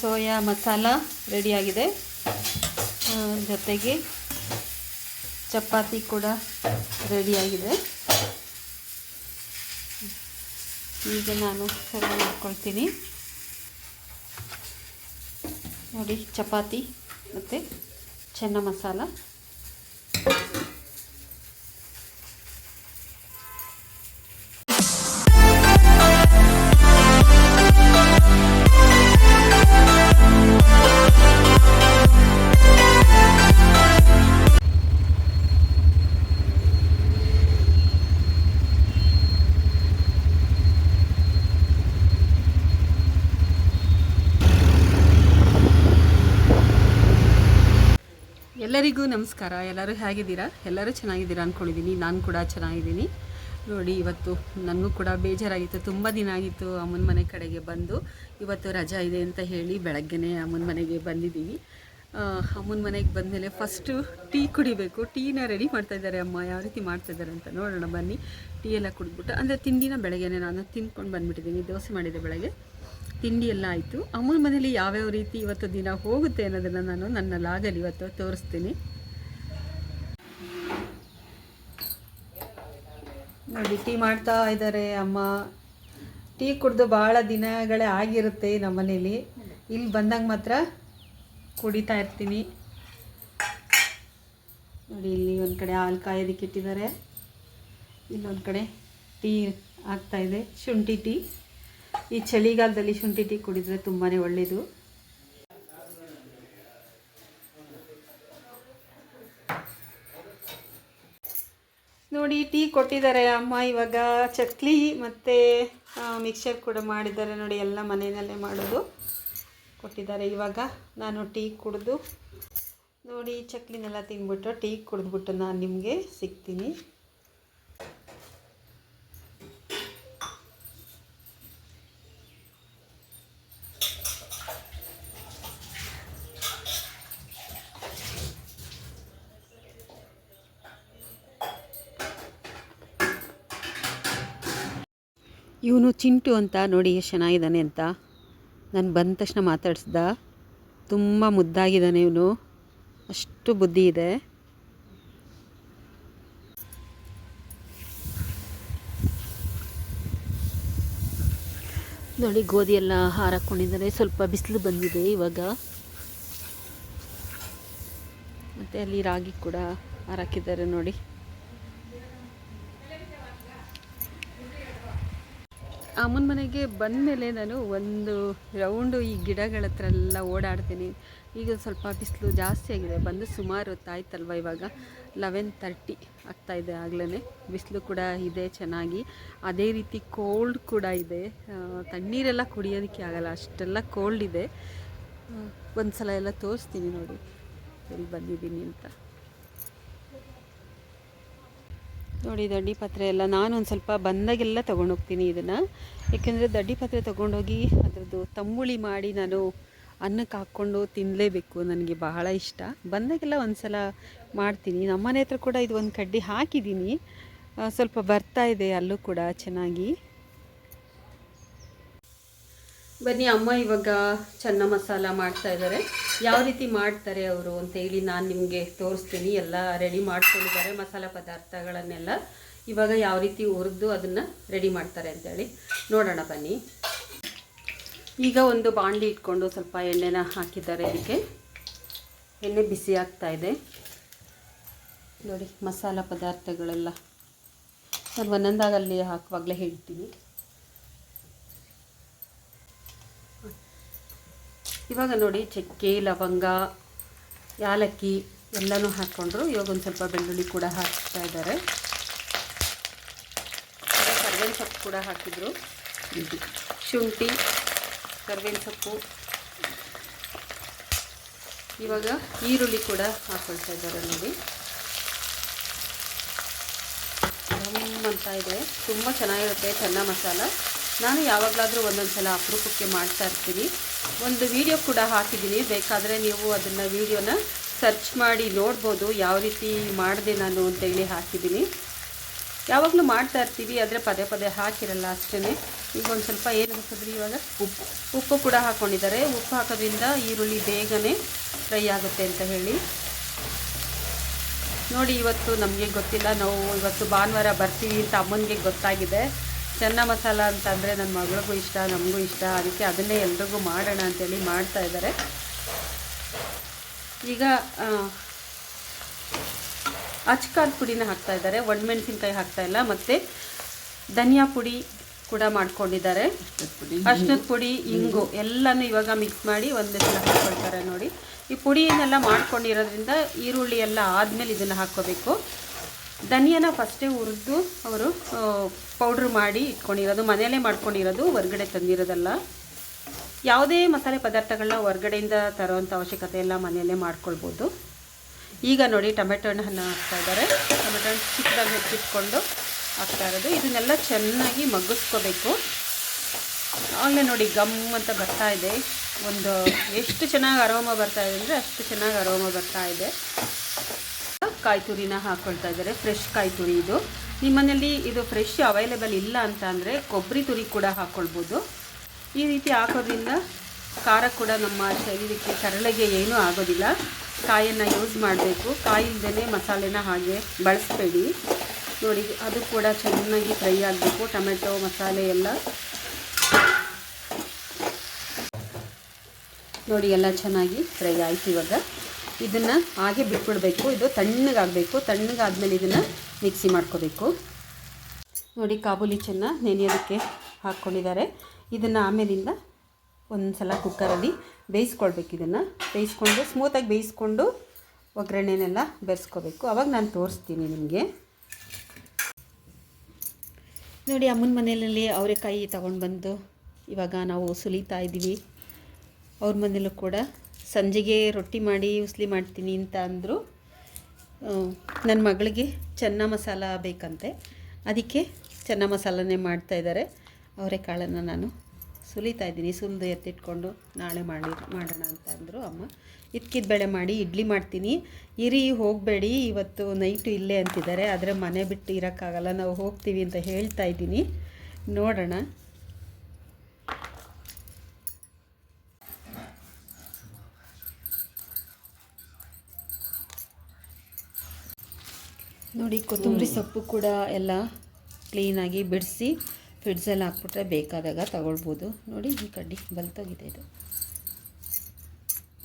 Soya masala ರೆಡಿಯಾಗಿದೆ. ಜೊತೆಗೆ ಚಪಾತಿ ಕೂಡ ರೆಡಿಯಾಗಿದೆ. ಈಗ ನಾನು ಸರ್ವ್ ಮಾಡ್ಕೊಳ್ತೀನಿ. ನೋಡಿ, ಚಪಾತಿ ಮತ್ತು ಚೆನ್ನ ಮಸಾಲ. ಎಲ್ಲರಿಗೂ ನಮಸ್ಕಾರ. ಎಲ್ಲರೂ ಹೇಗಿದ್ದೀರಾ? ಎಲ್ಲರೂ ಚೆನ್ನಾಗಿದ್ದೀರಾ ಅಂದ್ಕೊಂಡಿದ್ದೀನಿ ನಾನು ಕೂಡ ಚೆನ್ನಾಗಿದ್ದೀನಿ. ನೋಡಿ, ಇವತ್ತು ನನಗೂ ಕೂಡ ಬೇಜಾರಾಗಿತ್ತು. ತುಂಬ ದಿನ ಆಗಿತ್ತು ಅಮ್ಮನ ಮನೆ ಕಡೆಗೆ ಬಂದು. ಇವತ್ತು ರಜಾ ಇದೆ ಅಂತ ಹೇಳಿ ಬೆಳಗ್ಗೆನೇ ಅಮ್ಮನ ಮನೆಗೆ ಬಂದಿದ್ದೀವಿ. ಅಮ್ಮನ ಮನೆಗೆ ಬಂದಮೇಲೆ ಫಸ್ಟು ಟೀ ಕುಡಿಬೇಕು. ಟೀನ ರೆಡಿ ಮಾಡ್ತಾಯಿದ್ದಾರೆ ಅಮ್ಮ. ಯಾವ ರೀತಿ ಮಾಡ್ತಾಯಿದ್ದಾರೆ ಅಂತ ನೋಡೋಣ ಬನ್ನಿ. ಟೀ ಎಲ್ಲ ಕುಡಿದ್ಬಿಟ್ಟು, ಅಂದರೆ ತಿಂಡಿನ ಬೆಳಗ್ಗೆನೇ ನಾನು ತಿಂದ್ಕೊಂಡು ಬಂದುಬಿಟ್ಟಿದ್ದೀನಿ. ದೋಸೆ ಮಾಡಿದೆ ಬೆಳಗ್ಗೆ. ತಿಂಡಿ ಎಲ್ಲ ಆಯಿತು. ಅಮ್ಮನ ಮನೇಲಿ ಯಾವ್ಯಾವ ರೀತಿ ಇವತ್ತು ದಿನ ಹೋಗುತ್ತೆ ಅನ್ನೋದನ್ನು ನಾನು ನನ್ನ ಲಾಗಲ್ಲಿ ಇವತ್ತು ತೋರಿಸ್ತೀನಿ. ನೋಡಿ, ಟೀ ಮಾಡ್ತಾ ಇದ್ದಾರೆ ಅಮ್ಮ. ಟೀ ಕುಡಿದು ಭಾಳ ದಿನಗಳೇ ಆಗಿರುತ್ತೆ ನಮ್ಮ ಮನೇಲಿ ಇಲ್ಲಿ ಬಂದಾಗ ಮಾತ್ರ ಕುಡಿತಾ ಇರ್ತೀನಿ. ನೋಡಿ, ಇಲ್ಲಿ ಒಂದು ಕಡೆ ಹಾಲು ಕಾಯೋದಕ್ಕೆ ಇಟ್ಟಿದ್ದಾರೆ. ಇಲ್ಲೊಂದು ಕಡೆ ಟೀ ಆಗ್ತಾ ಇದೆ. ಶುಂಠಿ ಟೀ. ಈ ಚಳಿಗಾಲದಲ್ಲಿ ಶುಂಠಿ ಟೀ ಕುಡಿದ್ರೆ ತುಂಬಾ ಒಳ್ಳೆಯದು ನೋಡಿ, ಟೀ ಕೊಟ್ಟಿದ್ದಾರೆ ಅಮ್ಮ. ಇವಾಗ ಚಕ್ಲಿ ಮತ್ತು ಮಿಕ್ಸರ್ ಕೂಡ ಮಾಡಿದ್ದಾರೆ ನೋಡಿ, ಎಲ್ಲ ಮನೆಯಲ್ಲೇ ಮಾಡೋದು. ಕೊಟ್ಟಿದ್ದಾರೆ ಇವಾಗ ನಾನು ಟೀ ಕುಡಿದು. ನೋಡಿ, ಚಕ್ಲಿನೆಲ್ಲ ತಿಂದ್ಬಿಟ್ಟು ಟೀ ಕುಡಿದ್ಬಿಟ್ಟು ನಾನು ನಿಮಗೆ ಸಿಗ್ತೀನಿ. ಇವನು ಚಿಂಟು ಅಂತ ನೋಡಿ ಎಷ್ಟು ಚೆನ್ನಾಗಿದ್ದಾನೆ ಅಂತ. ನಾನು ಬಂದ ತಕ್ಷಣ ಮಾತಾಡಿಸ್ದ ತುಂಬ ಮುದ್ದಾಗಿದ್ದಾನೆ ಇವನು. ಅಷ್ಟು ಬುದ್ಧಿ ಇದೆ. ನೋಡಿ, ಗೋಧಿ ಎಲ್ಲ ಹಾರಾಕೊಂಡಿದ್ದಾರೆ. ಸ್ವಲ್ಪ ಬಿಸಿಲು ಬಂದಿದೆ ಇವಾಗ. ಮತ್ತು ಅಲ್ಲಿ ರಾಗಿ ಕೂಡ ಹಾರಾಕಿದ್ದಾರೆ ನೋಡಿ. ಅಮ್ಮನ ಮನೆಗೆ ಬಂದಮೇಲೆ ನಾನು ಒಂದು ರೌಂಡು ಈ ಗಿಡಗಳ ಹತ್ರ ಎಲ್ಲ ಓಡಾಡ್ತೀನಿ. ಈಗ ಸ್ವಲ್ಪ ಬಿಸಿಲು ಜಾಸ್ತಿ ಆಗಿದೆ. ಬಂದು ಸುಮಾರು ಹೊತ್ತಾಯ್ತಲ್ವ ಇವಾಗ? ಲೆವೆನ್ ತರ್ಟಿ ಆಗ್ತಾಯಿದೆ ಆಗ್ಲೇ ಬಿಸಿಲು ಕೂಡ ಇದೆ, ಚೆನ್ನಾಗಿ. ಅದೇ ರೀತಿ ಕೋಲ್ಡ್ ಕೂಡ ಇದೆ. ತಣ್ಣೀರೆಲ್ಲ ಕುಡಿಯೋದಕ್ಕೆ ಆಗಲ್ಲ. ಅಷ್ಟೆಲ್ಲ ಕೋಲ್ಡ್ ಇದೆ. ಒಂದು ಸಲ ಎಲ್ಲ ತೋರಿಸ್ತೀನಿ ನೋಡಿ. ಎಲ್ಲಿ ಬಂದಿದ್ದೀನಿ ಅಂತ. ನೋಡಿ, ದಡ್ಡಿ ಪಾತ್ರೆ ಎಲ್ಲ ನಾನು ಒಂದು ಸ್ವಲ್ಪ ಬಂದಾಗೆಲ್ಲ ತೊಗೊಂಡೋಗ್ತೀನಿ ಇದನ್ನು. ಏಕೆಂದರೆ ದಡ್ಡಿ ಪಾತ್ರೆ ತೊಗೊಂಡೋಗಿ ಅದರದ್ದು ತಂಬುಳಿ ಮಾಡಿ ನಾನು ಅನ್ನಕ್ಕೆ ಹಾಕ್ಕೊಂಡು ತಿನ್ನಲೇಬೇಕು ನನಗೆ ಬಹಳ ಇಷ್ಟ. ಬಂದಾಗೆಲ್ಲ ಒಂದು ಸಲ ಮಾಡ್ತೀನಿ. ನಮ್ಮನೆ ಹತ್ರ ಕೂಡ ಇದು ಒಂದು ಕಡ್ಡಿ ಹಾಕಿದ್ದೀನಿ. ಸ್ವಲ್ಪ ಬರ್ತಾ ಇದೆ ಅಲ್ಲೂ ಕೂಡ ಚೆನ್ನಾಗಿ. ಬನ್ನಿ, ಅಮ್ಮ ಇವಾಗ ಚೆನ್ನ ಮಸಾಲ ಮಾಡ್ತಾ ಇದ್ದಾರೆ ಯಾವ ರೀತಿ ಮಾಡ್ತಾರೆ ಅವರು ಅಂತ ಹೇಳಿ ನಾನು ನಿಮಗೆ ತೋರಿಸ್ತೀನಿ. ಎಲ್ಲ ರೆಡಿ ಮಾಡ್ಕೊಂಡಿದ್ದಾರೆ ಮಸಾಲ ಪದಾರ್ಥಗಳನ್ನೆಲ್ಲ. ಇವಾಗ ಯಾವ ರೀತಿ ಹುರಿದು ಅದನ್ನು ರೆಡಿ ಮಾಡ್ತಾರೆ ಅಂತೇಳಿ ನೋಡೋಣ ಬನ್ನಿ. ಈಗ ಒಂದು ಬಾಣಲಿ ಇಟ್ಕೊಂಡು ಸ್ವಲ್ಪ ಎಣ್ಣೆನ ಹಾಕಿದ್ದಾರೆ ಇದಕ್ಕೆ. ಎಣ್ಣೆ ಬಿಸಿ ಆಗ್ತಾ ಇದೆ. ನೋಡಿ, ಮಸಾಲ ಪದಾರ್ಥಗಳೆಲ್ಲ. ನಾನು ಒಂದೊಂದಾಗಲ್ಲಿ ಹಾಕುವಾಗಲೇ ಹೇಳ್ತೀನಿ. ಇವಾಗ ನೋಡಿ ಚಕ್ಕೆ, ಲವಂಗ, ಯಾಲಕ್ಕಿ ಎಲ್ಲನೂ ಹಾಕ್ಕೊಂಡ್ರು. ಇವಾಗ ಒಂದು ಸ್ವಲ್ಪ ಬೆಳ್ಳುಳ್ಳಿ ಕೂಡ ಹಾಕ್ತಾ ಇದ್ದಾರೆ. ಕರ್ಬೇವಿನ ಸೊಪ್ಪು ಕೂಡ ಹಾಕಿದ್ರು. ಶುಂಠಿ, ಕರ್ಬೇವಿನ ಸೊಪ್ಪು. ಇವಾಗ ಈರುಳ್ಳಿ ಕೂಡ ಹಾಕ್ಕೊಳ್ತಾ ಇದ್ದಾರೆ ನೋಡಿ. ಅಂತ ಇದೆ. ತುಂಬ ಚೆನ್ನಾಗಿರುತ್ತೆ. ಚೆನ್ನ ಮಸಾಲ. ನಾನು ಯಾವಾಗಲಾದರೂ ಒಂದೊಂದು ಸಲ ಅಪರೂಪಕ್ಕೆ ಮಾಡ್ತಾ ಇರ್ತೀನಿ. ಒಂದು ವಿಡಿಯೋ ಕೂಡ ಹಾಕಿದ್ದೀನಿ. ಬೇಕಾದರೆ ನೀವು ಅದನ್ನು ವಿಡಿಯೋನ ಸರ್ಚ್ ಮಾಡಿ ನೋಡ್ಬೋದು. ಯಾವ ರೀತಿ ಮಾಡಿದೆ ನಾನು ಅಂತೇಳಿ ಹಾಕಿದ್ದೀನಿ. ಯಾವಾಗಲೂ ಮಾಡ್ತಾ ಇರ್ತೀವಿ ಆದರೆ ಪದೇ ಪದೇ ಹಾಕಿರಲ್ಲ ಅಷ್ಟೇ ಈಗ ಒಂದು ಸ್ವಲ್ಪ ಏನು ಹಾಕಿದ್ರಿ ಇವಾಗ? ಉಪ್ಪು. ಉಪ್ಪು ಕೂಡ ಹಾಕ್ಕೊಂಡಿದ್ದಾರೆ ಉಪ್ಪು ಹಾಕೋದ್ರಿಂದ ಈರುಳ್ಳಿ ಬೇಗನೆ ಫ್ರೈ ಆಗುತ್ತೆ ಅಂತ ಹೇಳಿ. ನೋಡಿ ಇವತ್ತು ನಮಗೆ ಗೊತ್ತಿಲ್ಲ. ನಾವು ಇವತ್ತು ಭಾನುವಾರ ಬರ್ತೀವಿ ಅಂತ ಅಮ್ಮನಿಗೆ ಗೊತ್ತಾಗಿದೆ. ಚೆನ್ನ ಮಸಾಲ ಅಂತಂದರೆ ನನ್ನ ಮಗಳಿಗೂ ಇಷ್ಟ ನಮಗೂ ಇಷ್ಟ. ಅದಕ್ಕೆ ಅದನ್ನೇ ಎಲ್ರಿಗೂ ಮಾಡೋಣ ಅಂತೇಳಿ ಮಾಡ್ತಾ ಇದ್ದಾರೆ. ಈಗ ಅಚ್ಕಾರದ ಪುಡಿನ ಹಾಕ್ತಾ ಇದ್ದಾರೆ. ಒಣಮೆಣಸಿನ್ಕಾಯಿ ಹಾಕ್ತಾ ಇಲ್ಲ ಮತ್ತು ಧನಿಯಾ ಪುಡಿ ಕೂಡ ಮಾಡ್ಕೊಂಡಿದ್ದಾರೆ. ಅಷ್ಟದ ಪುಡಿ ಇಂಗು. ಎಲ್ಲನೂ ಇವಾಗ ಮಿಕ್ಸ್ ಮಾಡಿ ಒಂದು ಸಲ ಹಾಕ್ಕೊಳ್ತಾರೆ ನೋಡಿ. ಈ ಪುಡಿಯನ್ನೆಲ್ಲ ಮಾಡ್ಕೊಂಡಿರೋದ್ರಿಂದ ಈರುಳ್ಳಿ ಎಲ್ಲ ಆದಮೇಲೆ ಇದನ್ನು ಹಾಕ್ಕೋಬೇಕು. ಧನಿಯಾನ ಫಸ್ಟೇ ಹುರಿದು ಅವರು ಪೌಡ್ರ್ ಮಾಡಿ ಇಟ್ಕೊಂಡಿರೋದು, ಮನೆಯಲ್ಲೇ ಮಾಡ್ಕೊಂಡಿರೋದು, ಹೊರ್ಗಡೆ ತಂದಿರೋದಲ್ಲ. ಯಾವುದೇ ಮಸಾಲೆ ಪದಾರ್ಥಗಳನ್ನ ಹೊರ್ಗಡೆಯಿಂದ ತರೋವಂಥ ಅವಶ್ಯಕತೆ ಎಲ್ಲ ಮನೆಯಲ್ಲೇ ಮಾಡ್ಕೊಳ್ಬೋದು. ಈಗ ನೋಡಿ ಟೊಮೆಟೊ ಹಣ್ಣು ಹಾಕ್ತಾ ಇದ್ದಾರೆ. ಟೊಮೆಟೊ ಹಣ್ಣು ಚಿಕ್ಕದಾಗಿ ಹೆಚ್ಚಿಟ್ಕೊಂಡು ಹಾಕ್ತಾ ಇರೋದು. ಇದನ್ನೆಲ್ಲ ಚೆನ್ನಾಗಿ ಮಗ್ಗಿಸ್ಕೋಬೇಕು. ಆಮೇಲೆ ನೋಡಿ ಗಮ್ ಅಂತ ಬರ್ತಾ ಇದೆ. ಒಂದು ಎಷ್ಟು ಚೆನ್ನಾಗಿ ಅರೋಮ ಬರ್ತಾ ಇದೆ ಅಂದರೆ ಅಷ್ಟು ಚೆನ್ನಾಗಿ ಅರೋಮ ಬರ್ತಾ ಇದೆ. ಕಾಯಿ ತುರಿನ ಹಾಕ್ಕೊಳ್ತಾ ಇದ್ದಾರೆ. ಫ್ರೆಶ್ ಕಾಯಿ ತುರಿ ಇದು. ನಿಮ್ಮನೇಲಿ ಇದು ಫ್ರೆಶ್ ಅವೈಲೇಬಲ್ ಇಲ್ಲ ಅಂತ ಅಂದರೆ ಕೊಬ್ಬರಿ ತುರಿ ಕೂಡ ಹಾಕ್ಕೊಳ್ಬೋದು ಈ ರೀತಿ ಹಾಕೋದ್ರಿಂದ ಖಾರ ಕೂಡ ನಮ್ಮ ಶರೀರಕ್ಕೆ ಕರಳಿಗೆ ಏನೂ ಆಗೋದಿಲ್ಲ. ಕಾಯನ್ನು ಯೂಸ್ ಮಾಡಬೇಕು. ಕಾಯಿ ಇಲ್ಲದೇ ಮಸಾಲೆನ ಹಾಗೆ ಬಳಸಬೇಡಿ. ನೋಡಿ, ಅದು ಕೂಡ ಚೆನ್ನಾಗಿ ಫ್ರೈ ಆಗಬೇಕು. ಟೊಮೆಟೊ, ಮಸಾಲೆ ಎಲ್ಲ. ನೋಡಿ, ಎಲ್ಲ ಚೆನ್ನಾಗಿ ಫ್ರೈ ಆಯ್ತು ಇವಾಗ. ಇದನ್ನು ಹಾಗೆ ಬಿಟ್ಬಿಡಬೇಕು. ಇದು ತಣ್ಣಗಾಗಬೇಕು. ತಣ್ಣಗಾದ್ಮೇಲೆ ಇದನ್ನು ಮಿಕ್ಸಿ ಮಾಡ್ಕೋಬೇಕು. ನೋಡಿ ಕಾಬೂಲಿ ಚೆನ್ನ ನೆನೆಯೋದಕ್ಕೆ ಹಾಕ್ಕೊಂಡಿದ್ದಾರೆ. ಇದನ್ನು ಆಮೇಲಿಂದ ಒಂದು ಸಲ ಕುಕ್ಕರಲ್ಲಿ ಬೇಯಿಸ್ಕೊಳ್ಬೇಕು ಇದನ್ನು. ಬೇಯಿಸ್ಕೊಂಡು ಸ್ಮೂತಾಗಿ ಬೇಯಿಸ್ಕೊಂಡು ಒಗ್ಗರಣೆನೆಲ್ಲ ಬೆರೆಸ್ಕೋಬೇಕು. ಅವಾಗ ನಾನು ತೋರಿಸ್ತೀನಿ ನಿಮಗೆ. ನೋಡಿ ಅಮ್ಮನ ಮನೆಯಲ್ಲಿ ಅವರೆಕಾಯಿ ತಗೊಂಡು ಬಂದು ಇವಾಗ ನಾವು ಸುಲಿತಾ ಇದ್ದೀವಿ. ಅವ್ರ ಮನೇಲೂ ಕೂಡ ಸಂಜೆಗೆ ರೊಟ್ಟಿ ಮಾಡಿ, ಉಸ್ಲಿ ಮಾಡ್ತೀನಿ ಅಂತ ಅಂದರು ನನ್ನ ಮಗಳಿಗೆ ಚೆನ್ನ ಮಸಾಲ ಬೇಕಂತೆ. ಅದಕ್ಕೆ ಚೆನ್ನ ಮಸಾಲನೇ ಮಾಡ್ತಾಯಿದ್ದಾರೆ ಅವರೆಕಾಳನ್ನು ನಾನು ಸುಲಿತಾ ಇದ್ದೀನಿ. ಸುಲಿದು ಎತ್ತಿಟ್ಕೊಂಡು ನಾಳೆ ಮಾಡಿ, ಮಾಡೋಣ ಅಂತ ಅಂದರು ಅಮ್ಮ. ಇದ್ಕಿದ ಬೇಳೆ ಮಾಡಿ ಇಡ್ಲಿ ಮಾಡ್ತೀನಿ. ಇರಿ, ಹೋಗಬೇಡಿ. ಇವತ್ತು ನೈಟು ಇಲ್ಲೇ ಅಂತಿದ್ದಾರೆ. ಆದರೆ ಮನೆ ಬಿಟ್ಟು ಇರೋಕ್ಕಾಗಲ್ಲ. ನಾವು ಹೋಗ್ತೀವಿ ಅಂತ ಹೇಳ್ತಾ ಇದ್ದೀನಿ. ನೋಡೋಣ. ನೋಡಿ, ಕೊತ್ತಂಬರಿ ಸೊಪ್ಪು ಕೂಡ ಎಲ್ಲ ಕ್ಲೀನಾಗಿ ಬಿಡಿಸಿ ಫ್ರಿಡ್ಜಲ್ಲಿ ಹಾಕ್ಬಿಟ್ರೆ ಬೇಕಾದಾಗ ತಗೊಳ್ಬೋದು. ನೋಡಿ, ಈ ಕಡ್ಡಿ ಬಲ್ತೋಗಿದೆ ಇದು.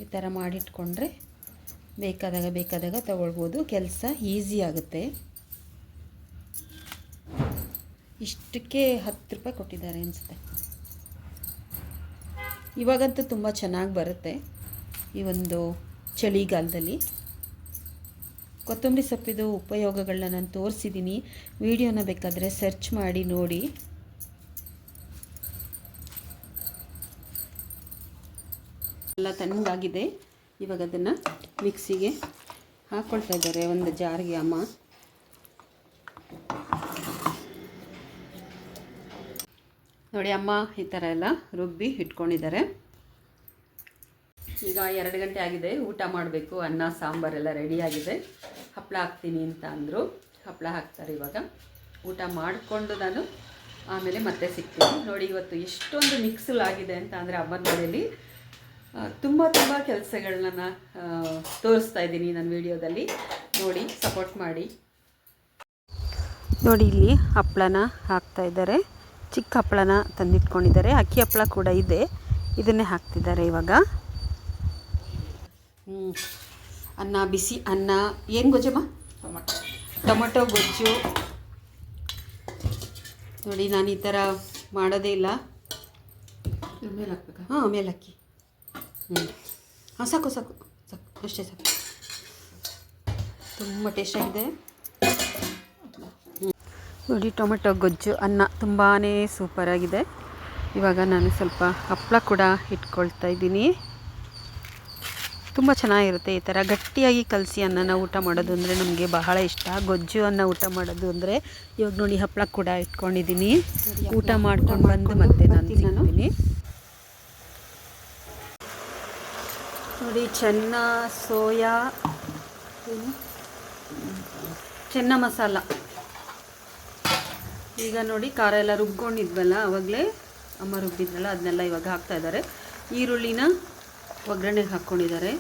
ಈ ಥರ ಮಾಡಿಟ್ಕೊಂಡ್ರೆ ಬೇಕಾದಾಗ ಬೇಕಾದಾಗ ತಗೊಳ್ಬೋದು. ಕೆಲಸ ಈಸಿ ಆಗುತ್ತೆ. ಇಷ್ಟಕ್ಕೆ ಹತ್ತು ರೂಪಾಯಿ ಕೊಟ್ಟಿದ್ದಾರೆ ಅನಿಸುತ್ತೆ. ಇವಾಗಂತೂ ತುಂಬ ಚೆನ್ನಾಗಿ ಬರುತ್ತೆ ಈ ಒಂದು ಚಳಿಗಾಲದಲ್ಲಿ. ಕೊತ್ತಂಬರಿ ಸೊಪ್ಪಿದು ಉಪಯೋಗಗಳನ್ನ ನಾನು ತೋರಿಸಿದ್ದೀನಿ ವಿಡಿಯೋನ ಬೇಕಾದರೆ ಸರ್ಚ್ ಮಾಡಿ, ನೋಡಿ. ಎಲ್ಲ ತಣ್ಣಗಾಗಿದೆ. ಇವಾಗ ಅದನ್ನು ಮಿಕ್ಸಿಗೆ ಹಾಕ್ಕೊಳ್ತಾ ಇದ್ದಾರೆ ಒಂದು ಜಾರಿಗೆ ಅಮ್ಮ. ನೋಡಿ ಅಮ್ಮ, ಈ ಥರ ಎಲ್ಲ ರುಬ್ಬಿ ಇಟ್ಕೊಂಡಿದ್ದಾರೆ. ಈಗ ಎರಡು ಗಂಟೆ ಆಗಿದೆ, ಊಟ ಮಾಡಬೇಕು, ಅನ್ನ, ಸಾಂಬಾರೆಲ್ಲ ರೆಡಿಯಾಗಿದೆ ಹಪ್ಪಳ ಹಾಕ್ತೀನಿ ಅಂತ ಅಂದರು. ಹಪ್ಪಳ ಹಾಕ್ತಾರೆ ಇವಾಗ. ಊಟ ಮಾಡಿಕೊಂಡು ನಾನು ಆಮೇಲೆ ಮತ್ತೆ ಸಿಗ್ತೀನಿ. ನೋಡಿ, ಇವತ್ತು ಎಷ್ಟೊಂದು ಮಿಕ್ಸಲ್ ಆಗಿದೆ ಅಂತ ಅಂದರೆ ಅಮ್ಮನ ಮನೆಯಲ್ಲಿ ತುಂಬ ತುಂಬ ಕೆಲಸಗಳನ್ನ ತೋರಿಸ್ತಾ ಇದ್ದೀನಿ ನನ್ನ ವಿಡಿಯೋದಲ್ಲಿ. ನೋಡಿ ಸಪೋರ್ಟ್ ಮಾಡಿ. ನೋಡಿ, ಇಲ್ಲಿ ಹಪ್ಪಳನ ಹಾಕ್ತಾ ಇದ್ದಾರೆ. ಚಿಕ್ಕ ಹಪ್ಪಳನ ತಂದಿಟ್ಕೊಂಡಿದ್ದಾರೆ. ಅಕ್ಕಿ ಹಪ್ಪಳ ಕೂಡ ಇದೆ. ಇದನ್ನೇ ಹಾಕ್ತಿದ್ದಾರೆ ಇವಾಗ. ಅನ್ನ ಬಿಸಿ ಅನ್ನ. ಏನು ಗೊಜ್ಜಮ್ಮ? ಟೊಮೊಟೊ. ಟೊಮೊಟೊ ಗೊಜ್ಜು. ನೋಡಿ ನಾನು ಈ ಥರ ಮಾಡೋದೇ ಇಲ್ಲ. ಹಾಕ್ಬೇಕಾ? ಹಾಂ ಮೇಲಕ್ಕಿ ಹ್ಞೂ ಹಾಂ ಸಾಕು ಸಾಕು ಸಾಕು. ಅಷ್ಟೇ ಸಾಕು. ತುಂಬ ಟೇಸ್ಟಾಗಿದೆ ಹ್ಞೂ ನೋಡಿ ಟೊಮೆಟೊ ಗೊಜ್ಜು ಅನ್ನ ತುಂಬಾ ಸೂಪರಾಗಿದೆ ಇವಾಗ ನಾನು ಸ್ವಲ್ಪ ಹಪ್ಪಳ ಕೂಡ ಇಟ್ಕೊಳ್ತಾ ಇದ್ದೀನಿ. ತುಂಬ ಚೆನ್ನಾಗಿರುತ್ತೆ ಈ ಥರ. ಗಟ್ಟಿಯಾಗಿ ಕಲಸಿ ಅನ್ನನ ಊಟ ಮಾಡೋದು ಅಂದರೆ ನಮಗೆ ಬಹಳ ಇಷ್ಟ. ಗೊಜ್ಜು ಅನ್ನ ಊಟ ಮಾಡೋದು ಅಂದರೆ ಇವಾಗ ನೋಡಿ ಹಪ್ಪಳ ಕೂಡ ಇಟ್ಕೊಂಡಿದ್ದೀನಿ. ಊಟ ಮಾಡ್ಕೊಂಡು ಬಂದು ಮತ್ತೆ ನಾನು ತಿಂತೀನಿ. ನೋಡಿ ಚೆನ್ನ ಸೋಯಾ ಚೆನ್ನ ಮಸಾಲ. ಈಗ ನೋಡಿ ಖಾರ ಎಲ್ಲ ರುಬ್ಕೊಂಡಿದ್ವಲ್ಲ ಆವಾಗಲೇ ಅಮ್ಮ ರುಬ್ಬಿದ್ರಲ್ಲ ಅದನ್ನೆಲ್ಲ ಇವಾಗ ಹಾಕ್ತಾ ಇದ್ದಾರೆ. ಈರುಳ್ಳಿನ ಒಗ್ಗರಣೆಗೆ ಹಾಕ್ಕೊಂಡಿದ್ದಾರೆ.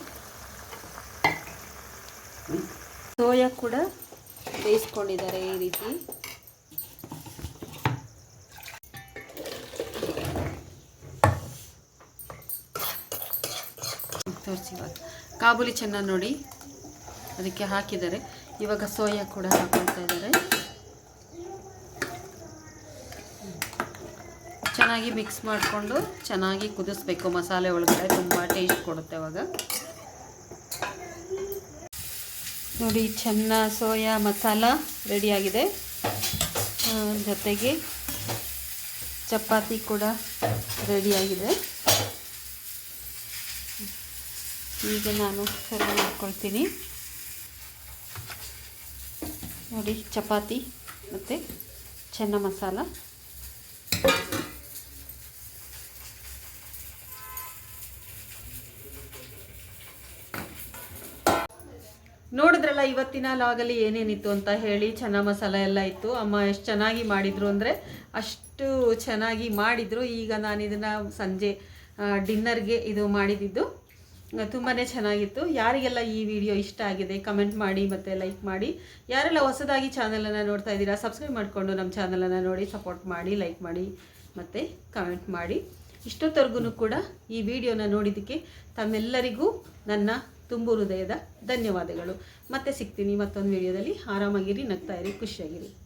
ಸೋಯಾ ಕೂಡ ಬೇಯಿಸ್ಕೊಂಡಿದ್ದಾರೆ ಈ ರೀತಿ. ಇವಾಗ. ಕಾಬೂಲಿ ಚೆನ್ನಾಗಿ ನೋಡಿ. ಅದಕ್ಕೆ ಹಾಕಿದ್ದಾರೆ. ಇವಾಗ ಸೋಯಾ ಕೂಡ ಹಾಕೊಳ್ತಾ ಇದ್ದಾರೆ. ಚೆನ್ನಾಗಿ ಮಿಕ್ಸ್ ಮಾಡಿಕೊಂಡು ಚೆನ್ನಾಗಿ ಕುದಿಸ್ಬೇಕು. ಮಸಾಲೆ ಒಳಗಡೆ ತುಂಬ ಟೇಸ್ಟ್ ಕೊಡುತ್ತೆ ಅವಾಗ. ನೋಡಿ ಚೆನ್ನ ಸೋಯಾ ಮಸಾಲ ರೆಡಿಯಾಗಿದೆ ಜೊತೆಗೆ ಚಪಾತಿ ಕೂಡ ರೆಡಿಯಾಗಿದೆ ಈಗ ನಾನು ಸರ್ವ್ ಮಾಡ್ಕೊಳ್ತೀನಿ. ನೋಡಿ, ಚಪಾತಿ ಮತ್ತು ಚೆನ್ನ ಮಸಾಲ ಇವತ್ತಿನ ಲಾಗಲ್ಲಿ ಏನೇನಿತ್ತು ಅಂತ ಹೇಳಿ ಚೆನ್ನ ಮಸಾಲ ಎಲ್ಲ ಇತ್ತು. ಅಮ್ಮ ಎಷ್ಟು ಚೆನ್ನಾಗಿ ಮಾಡಿದ್ರು ಅಂದರೆ ಅಷ್ಟು ಚೆನ್ನಾಗಿ ಮಾಡಿದರು. ಈಗ ನಾನು ಇದನ್ನು ಸಂಜೆ ಡಿನ್ನರ್ಗೆ ಇದು ಮಾಡಿದ್ದು. ತುಂಬಾ ಚೆನ್ನಾಗಿತ್ತು. ಯಾರಿಗೆಲ್ಲ ಈ ವಿಡಿಯೋ ಇಷ್ಟ ಆಗಿದೆ ಕಮೆಂಟ್ ಮಾಡಿ ಮತ್ತು ಲೈಕ್ ಮಾಡಿ. ಯಾರೆಲ್ಲ ಹೊಸದಾಗಿ ಚಾನಲನ್ನು ನೋಡ್ತಾ ಇದ್ದೀರಾ ಸಬ್ಸ್ಕ್ರೈಬ್ ಮಾಡಿಕೊಂಡು ನಮ್ಮ ಚಾನಲನ್ನು ನೋಡಿ ಸಪೋರ್ಟ್ ಮಾಡಿ ಲೈಕ್ ಮಾಡಿ ಮತ್ತು ಕಮೆಂಟ್ ಮಾಡಿ. ಇಷ್ಟೊತ್ತವರೆಗೂ ಕೂಡ ಈ ವಿಡಿಯೋನ ನೋಡಿದ್ದಕ್ಕೆ ತಮ್ಮೆಲ್ಲರಿಗೂ ನನ್ನ ತುಂಬು ಹೃದಯದ ಧನ್ಯವಾದಗಳು. ಮತ್ತೆ ಸಿಗ್ತೀನಿ ಮತ್ತೊಂದು ವಿಡಿಯೋದಲ್ಲಿ. ಆರಾಮಾಗಿರಿ, ನಗ್ತಾ ಇರಿ, ಖುಷಿಯಾಗಿರಿ.